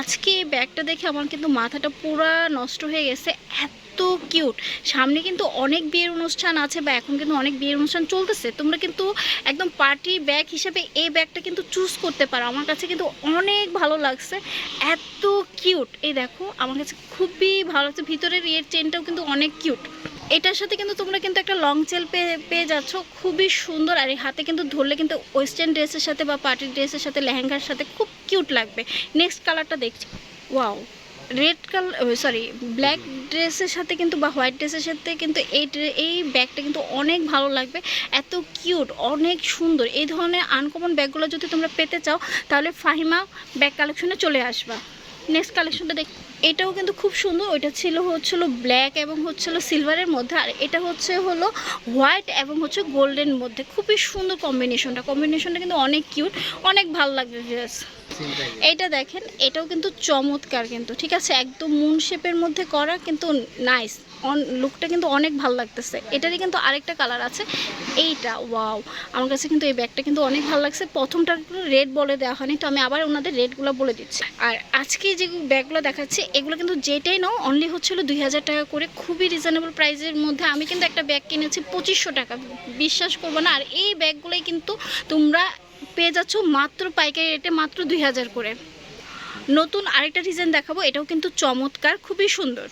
আজকে এই ব্যাগটা দেখে আমার কিন্তু মাথাটা পুরা নষ্ট হয়ে গেছে, এত কিউট সামনে কিন্তু অনেক বিয়ের অনুষ্ঠান আছে বা এখন কিন্তু অনেক বিয়ের অনুষ্ঠান চলতেছে। তোমরা কিন্তু একদম পার্টি ব্যাগ হিসেবে এই ব্যাগটা কিন্তু চুজ করতে পারো। আমার কাছে কিন্তু অনেক ভালো লাগছে, এত কিউট এই দেখো, আমার কাছে খুবই ভালো লাগছে। ভিতরের এর চেনটাও কিন্তু অনেক কিউট এটার সাথে কিন্তু তোমরা কিন্তু একটা লং চেল পেয়ে পেয়ে যাচ্ছ। খুবই সুন্দর, আর এই হাতে কিন্তু ধরলে কিন্তু ওয়েস্টার্ন ড্রেসের সাথে বা পার্টি ড্রেসের সাথে, লেহেঙ্গার সাথে খুব কিউট লাগবে। নেক্সট কালারটা দেখছি। Wow red colour sorry black ড্রেসের সাথে কিন্তু বা হোয়াইট ড্রেসের সাথে কিন্তু এই এই ব্যাগটা কিন্তু অনেক ভালো লাগবে। এত কিউট অনেক সুন্দর। এই ধরনের আনকমন ব্যাগগুলো যদি তোমরা পেতে চাও, তাহলে ফাহিমা ব্যাগ কালেকশনে চলে আসবা। নেক্সট কালেকশনটা দেখ এটাও কিন্তু খুব সুন্দর। ওইটা ছিল হচ্ছিল ব্ল্যাক এবং হচ্ছিল সিলভারের মধ্যে। আর এটা হচ্ছে হলো হোয়াইট এবং হচ্ছে গোল্ডেন মধ্যে। খুবই সুন্দর কম্বিনেশনটা কম্বিনেশনটা কিন্তু অনেক কিউট অনেক ভালো লাগবে ড্রেস এটা দেখেন এটাও কিন্তু চমৎকার কিন্তু ঠিক আছে? একদম মুন শেপের মধ্যে করা কিন্তু নাইস লুকটা কিন্তু অনেক ভালো লাগতেছে। এটারই কিন্তু আরেকটা কালার আছে। এইটা ওয়াও আমার কাছে কিন্তু এই ব্যাগটা কিন্তু অনেক ভালো লাগছে। প্রথমটা রেড বলে দেওয়া হয়নি, তো আমি আবার ওনাদের রেটগুলো বলে দিচ্ছি। আর আজকে যে ব্যাগগুলো দেখাচ্ছি, এগুলো কিন্তু যেটাই নাও অনলি হচ্ছিল দুই হাজার টাকা করে। খুবই রিজনেবল প্রাইসের মধ্যে আমি কিন্তু একটা ব্যাগ কিনেছি পঁচিশশো টাকা। বিশ্বাস করব না, আর এই ব্যাগগুলোই কিন্তু তোমরা পেয়ে যাচ্ছ মাত্র পাইকারি রেটে মাত্র দুই হাজার করে। নতুন আরেকটা ডিজাইন দেখাবো, এটাও কিন্তু চমৎকার, খুবই সুন্দর।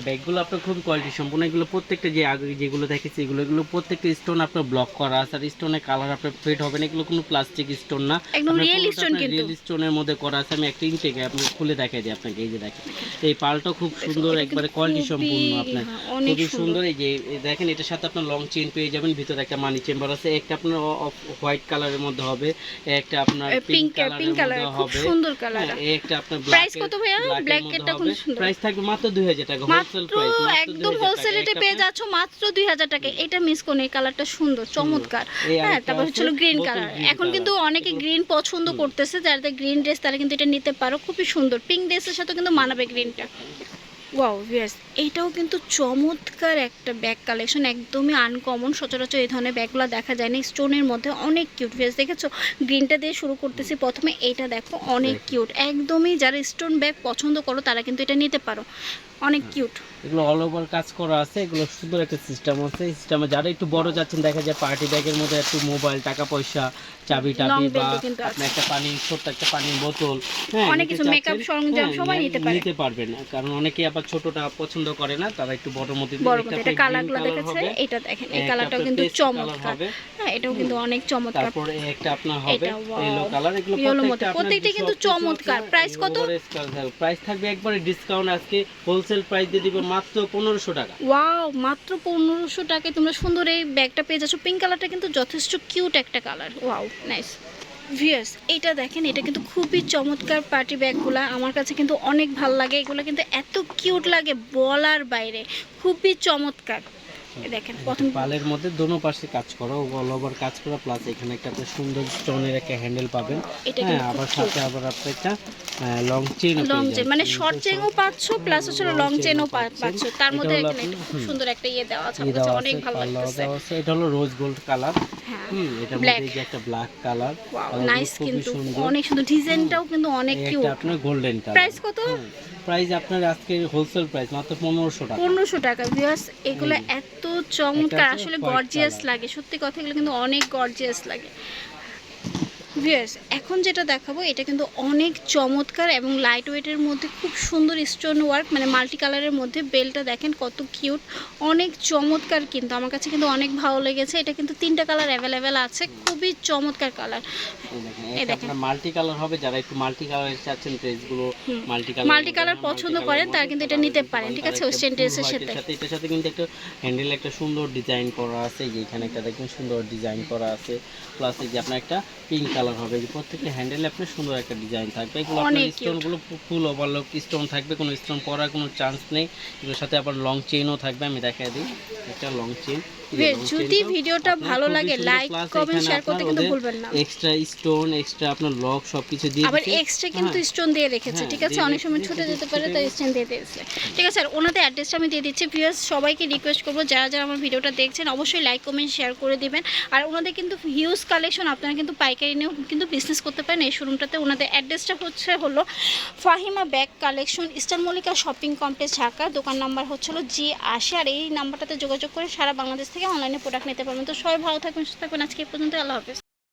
ব্যাগগুলো আপনার খুব কোয়ালিটি সম্পূর্ণ। এগুলো প্রত্যেকটা যে আগে যেগুলো দেখেছি এগুলো এগুলো প্রত্যেকটা স্টোন আপনার ব্লক করা আছে। আর স্টোনের কালার আপনার ফেড হবে না এগুলো কোনো প্লাস্টিক স্টোন না। একদম real stone কিন্তু। রিয়েল স্টোনের মধ্যে করা আছে। আমি একটা ইনটেক আপনি খুলে দেখাই দিই আপনাকে এই যে দেখেন। এই পালটা খুব সুন্দর একবারে কোয়ালিটি সম্পূর্ণ আপনার। হ্যাঁ, খুবই সুন্দর। এই যে দেখেন এটার সাথে আপনার লং চেইন পেয়ে যাবেন। ভিতরে একটা মানি চেম্বার আছে। একটা আপনার হোয়াইট কালারের মধ্যে হবে। একটা আপনার পিঙ্ক পিঙ্ক কালার কালারের মধ্যে খুব হবে। সুন্দর কালার হ্যাঁ, একটা আপনার Price কত ভাইয়া? Black এরটা খুব সুন্দর। প্রাইস থাকবে মাত্র 2000 টাকা। মাত্র একদম হোলসেল রেটে পেয়ে যাচ্ছ মাত্র দুই হাজার টাকা। এটা মিস এই কালারটা সুন্দর চমৎকার। হ্যাঁ তারপর হচ্ছিল গ্রিন কালার এখন কিন্তু অনেকে গ্রিন পছন্দ করতেছে যাদের গ্রিন ড্রেস তারা কিন্তু এটা নিতে পারো খুবই সুন্দর। পিঙ্ক ড্রেসের সাথে কিন্তু মানাবে গ্রিনটা ওয়াও ইয়েস এইটাও কিন্তু চমৎকার একটা ব্যাগ কালেকশন একদমই আনকমন সচরাচর এই ধরনের ব্যাগগুলো দেখা যায় না স্টোনের মধ্যে অনেক কিউট ভেস দেখেছ? গ্রিনটা দিয়ে শুরু করতেছি প্রথমে এইটা দেখো অনেক কিউট একদমই যারা স্টোন ব্যাগ পছন্দ করো তারা কিন্তু এটা নিতে পারো। অনেক কিউট এগুলো অল ওভার কাজ করা আছে এগুলো সুন্দর একটা সিস্টেম আছে। সিস্টেমে যারা একটু বড় যাচ্ছেন দেখা যায় পার্টি ব্যাগের মধ্যে একটু মোবাইল টাকা পয়সা চাবি টাবি বা একটা পানি ছোট্ট একটা পানির বোতল হ্যাঁ অনেক কিছু makeup সরঞ্জাম হ্যাঁ, সবাই নিতে পারে। নিতে পারবেন কারণ অনেকে আবার ছোটটা পছন্দ করে না তারা একটু বড় মধ্যে বড় একটা এটা কালারগুলো দেখেছে এটা দেখেন এই কালারটাও কিন্তু চমৎকার। হ্যাঁ এটাও কিন্তু অনেক চমৎকার। তারপরে একটা আপনার হবে ইয়েলো কালার এগুলো প্রত্যেকটা প্রত্যেকটা কিন্তু চমৎকার। Price কত? প্রাইস থাকবে একবারে ডিসকাউন্ট আজকে হোলসেল প্রাইস দিয়ে দিব মাত্র পনেরোশো টাকা। ওয়াও মাত্র পনেরোশো টাকায় তোমরা সুন্দর এই ব্যাগটা পেয়ে যাচ্ছ। পিঙ্ক কালারটা কিন্তু যথেষ্ট কিউট একটা কালার ওয়াও নাইস ভিয়ার্স এটা দেখেন, এটা কিন্তু খুবই চমৎকার পার্টি ব্যাগগুলো। আমার কাছে কিন্তু অনেক ভালো লাগে। এগুলো কিন্তু এত কিউট লাগে বলার বাইরে। খুবই চমৎকার। দেখেন প্রথম পালের মধ্যে দোনো পাশে কাজ করো অল ওভার কাজ করা প্লাস এখানে একটা সুন্দর স্টোনের একটা হ্যান্ডেল পাবেন। হ্যাঁ আবার সাথে আবার আপনি একটা লং চেইন লং চেন মানে শর্ট চেনও পাচ্ছ প্লাস হচ্ছে লং চেনও পাচ্ছ। তার মধ্যে এখানে খুব সুন্দর একটা ইয়ে দেওয়া আছে আমার অনেক ভালো লাগতেছে। এটা হলো রোজ গোল্ড কালার হুম এটার মধ্যে একটা ব্ল্যাক কালার নাইস কিন্তু অনেক সুন্দর। ডিজাইনটাও কিন্তু অনেক কিউট আপনার গোল্ডেন কালার প্রাইস কত? প্রাইস আপনার আজকে হোলসেল প্রাইস মাত্র পনেরোশো টাকা। পনেরোশো টাকা ভিউয়ার্স এগুলো এত চমৎকার আসলে গর্জিয়াস লাগে। সত্যি কথা এগুলো কিন্তু অনেক গর্জিয়াস লাগে। ভিউয়ার্স এখন যেটা দেখাবো এটা কিন্তু অনেক চমৎকার এবং লাইট ওয়েটের মধ্যে খুব সুন্দর স্টোন ওয়ার্ক মানে মাল্টি কালারের মধ্যে বেলটা দেখেন কত কিউট অনেক চমৎকার কিন্তু আমার কাছে কিন্তু অনেক ভালো লেগেছে এটা কিন্তু তিনটা কালার অ্যাভেলেবেল আছে খুবই চমৎকার কালার এই দেখেন। মাল্টি কালার হবে যারা একটু মাল্টি কালার চাচ্ছেন ড্রেসগুলো মাল্টি কালার Multi colour পছন্দ করেন, তারা কিন্তু এটা নিতে পারেন, ঠিক আছে? Dress এর সাথে। সাথে এটার সাথে কিন্তু একটা হ্যান্ডেল একটা সুন্দর ডিজাইন করা আছে যে এখানে একটা দেখুন সুন্দর ডিজাইন করা আছে প্লাস এই যে আপনার একটা পিঙ্ক কালার হবে। প্রত্যেকটি হ্যান্ডেলে আপনার সুন্দর একটা ডিজাইন থাকবে। এগুলো আপনার স্টোনগুলো ফুল ওভারলক স্টোন থাকবে কোনো স্টোন পরার কোনো চান্স নেই। এগুলোর সাথে আবার লং চেইনও থাকবে আমি দেখাই দিই। একটা লং চেইন যদি ভিডিওটা ভালো লাগে লাইক কমেন্ট শেয়ার করতে কিন্তু ভুলবেন না। এক্সট্রা স্টোন এক্সট্রা আপনার লক সবকিছু দিয়ে আবার। এক্সট্রা কিন্তু হ্যাঁ। স্টোন দিয়ে রেখেছে হ্যাঁ, ঠিক আছে? অনেক সময় ছুটে যেতে পারে তাই স্টোন দিয়ে দিয়েছে। ঠিক আছে আর ওনাদের অ্যাড্রেসটা আমি দিয়ে দিচ্ছি। ভিউয়ার্স সবাইকে রিকোয়েস্ট করব যারা যারা আমার ভিডিওটা দেখছেন অবশ্যই লাইক কমেন্ট শেয়ার করে দিবেন। আর ওনাদের কিন্তু হিউজ কালেকশন আপনারা কিন্তু পাইকারি নিয়েও কিন্তু বিজনেস করতে পারেন। এই শোরুমটাতে ওনাদের অ্যাড্রেসটা হচ্ছে হলো Fahima bag collection eastern Mallika shopping complex Dhaka. দোকান নাম্বার হচ্ছে হলো জি আশি। আর এই নাম্বারটাতে যোগাযোগ করে সারা বাংলাদেশ থেকে অনলাইনে প্রোডাক্ট নিতে পারবেন। তো সবাই ভালো থাকবেন সুস্থ থাকবেন। আজকে পর্যন্ত আল্লাহ হাফেজ।